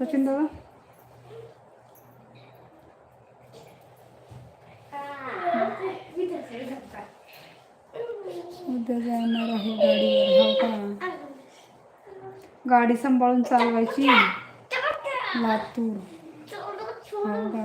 सचिन दादा? उद्या जाणार आहे गाडीवर हो का? गाडी सांभाळून चालवायची. लातूर. हो का?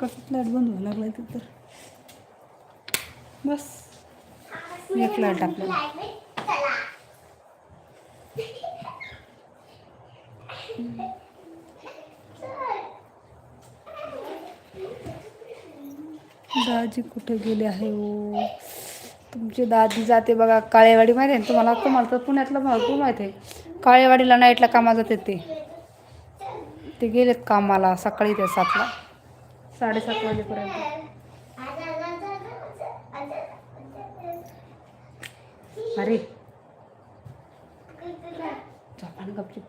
कसं लाइट बंद व्हायला लागलाय ते तर. बस. एक लाइट आपल्याला. दाजी कुठे गेले आहे ओ तुमची दादी जाते बघा काळेवाडी माहिती आहे ना तुम्हाला? तुम्हाला तर पुण्यातलं भरपूर माहिती आहे. काळेवाडीला नाईटला कामा जाते ते. ते गेलेत कामाला सकाळी ते सातला. साडेसात वाजेपर्यंत. अरे. कोणी गपचूप.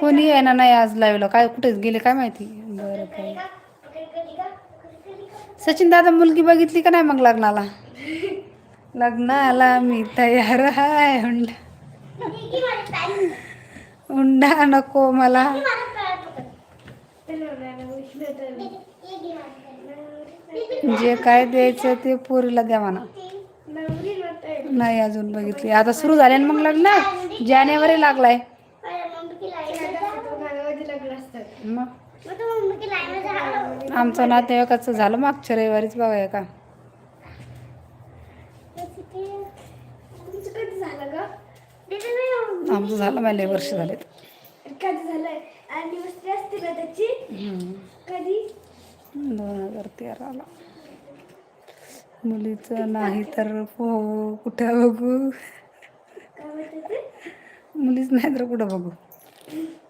कोणी येणार नाही आज लाईव्हला काय कुठेच गेले काय माहिती? बरं काय? सचिन दादा मुलगी बघितली का नाही मग लग्नाला? लग्नाला मी तयार आहे हुंडा. हुंडा नको मला. जे काय द्यायचं ते पोरीला द्या म्हणा. नाही अजून बघितली. आता सुरू झाले ना मग लग्न? जानेवारी लागलाय. आमचं नातेवाईकाचं झालं मागच्या रविवारीच बघाय का. आमचं झालं मला लय वर्ष झाले कधी असते त्याची कधी दोन हजार तेराला. मुलीचं नाही तर हो कुठं बघू. मुलीच नाही तर कुठं बघू.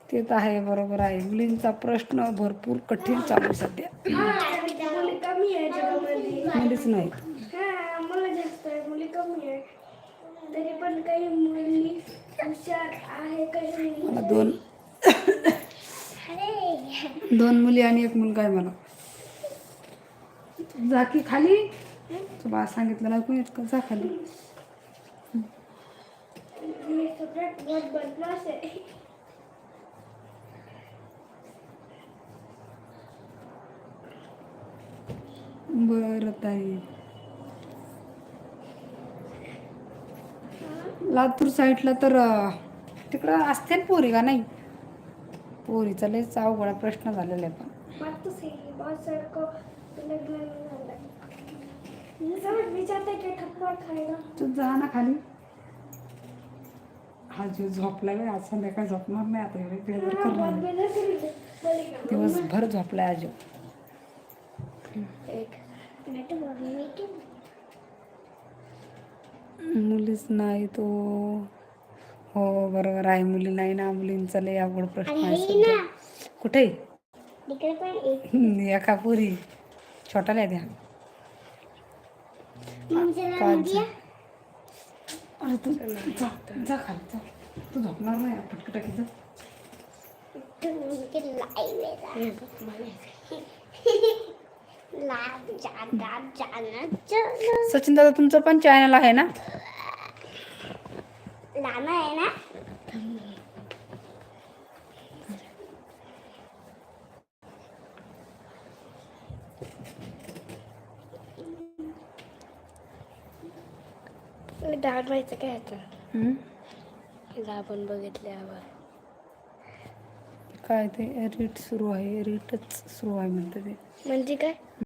ते तर आहे बरोबर आहे. मुलींचा प्रश्न भरपूर कठीण चालू सध्या. मुलीच नाही मला दोन दोन मुली आणि एक मुलगा आहे मला. जा की खाली. तुम्हाला सांगितलं ना कोणी? इतकं जा खाली मी सगळ्यात बहुत बदमाश आहे बरं ताई. लातूर साईडला तर तिकडं असते पोरी का नाही? पोरीचा लयच अवघड प्रश्न झालेला आहे पण. तो जा ना खाली. हा जीव झोपला वेळ आज संध्याकाळी झोपणार नाही आता बहुत करणार दिवसभर झोपलाय आजू एक. मुलीच नाही तो हो बरोबर आहे मुली नाही ना मुलींचा लय अवघड प्रश्न आहे कुठे एक पुरी छोटाल्या द्या तू जा खाली जा तू झोपणार नाही जा सचिन दादा तुमचं पण चॅनल आहे ना? लाना है ना? डाळ व्हायचं काय आता? हम्म? आपण बघितल्यावर. काय ते रीट सुरू आहे रीटच सुरू आहे म्हणते ते. म्हणजे काय?